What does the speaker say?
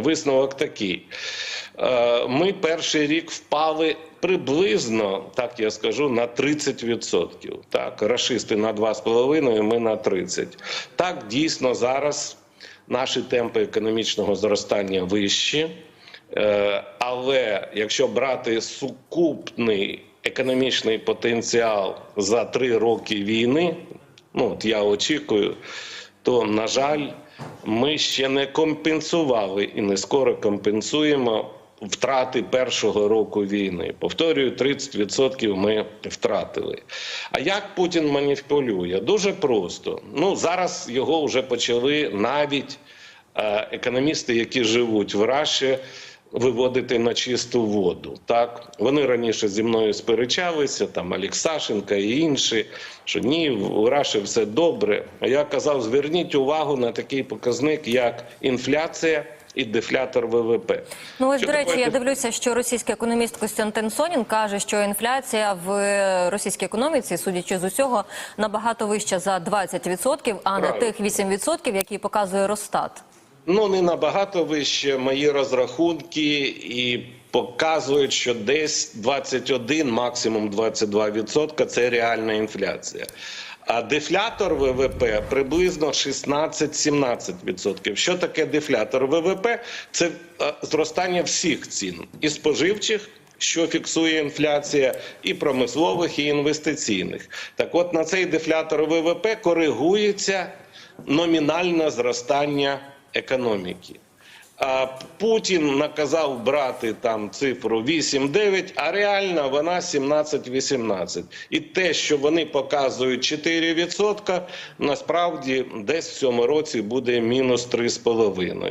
Висновок такий. Е, Ми перший рік впали приблизно, так я скажу, на 30%. Так, рашисти на 2,5%, ми на 30%. Так, дійсно, зараз наші темпи економічного зростання вищі. Е, Але якщо брати сукупний економічний потенціал за три роки війни, ну от я очікую, то на жаль, ми ще не компенсували і не скоро компенсуємо втрати першого року війни. Повторюю, 30% ми втратили. А як Путін маніпулює? Дуже просто. Ну зараз його вже почали навіть е, економісти, які живуть в Раші, виводити на чисту воду. Так вони раніше зі мною сперечалися, там Олексашенка і інші, що ні, в Раші все добре. А я казав: зверніть увагу на такий показник, як інфляція і дефлятор ВВП. Ну ось Що до речі, таке я дивлюся, що російський економіст Костянтин Сонін каже, що інфляція в російській економіці, судячи з усього, набагато вища за 20%, а не тих 8%, які показує Росстат. Ну не набагато вище мої розрахунки і показують, що десь 21, максимум 22% – це реальна інфляція. А дефлятор ВВП приблизно 16-17%. Що таке дефлятор ВВП? Це е, зростання всіх цін і споживчих. Що фіксує інфляція і промислових, і інвестиційних. Так от на цей дефлятор ВВП коригується номінальне зростання економіки. А Путін наказав брати там цифру 8-9, а реально вона 17-18. І те, що вони показують 4%, насправді десь в цьому році буде мінус 3,5.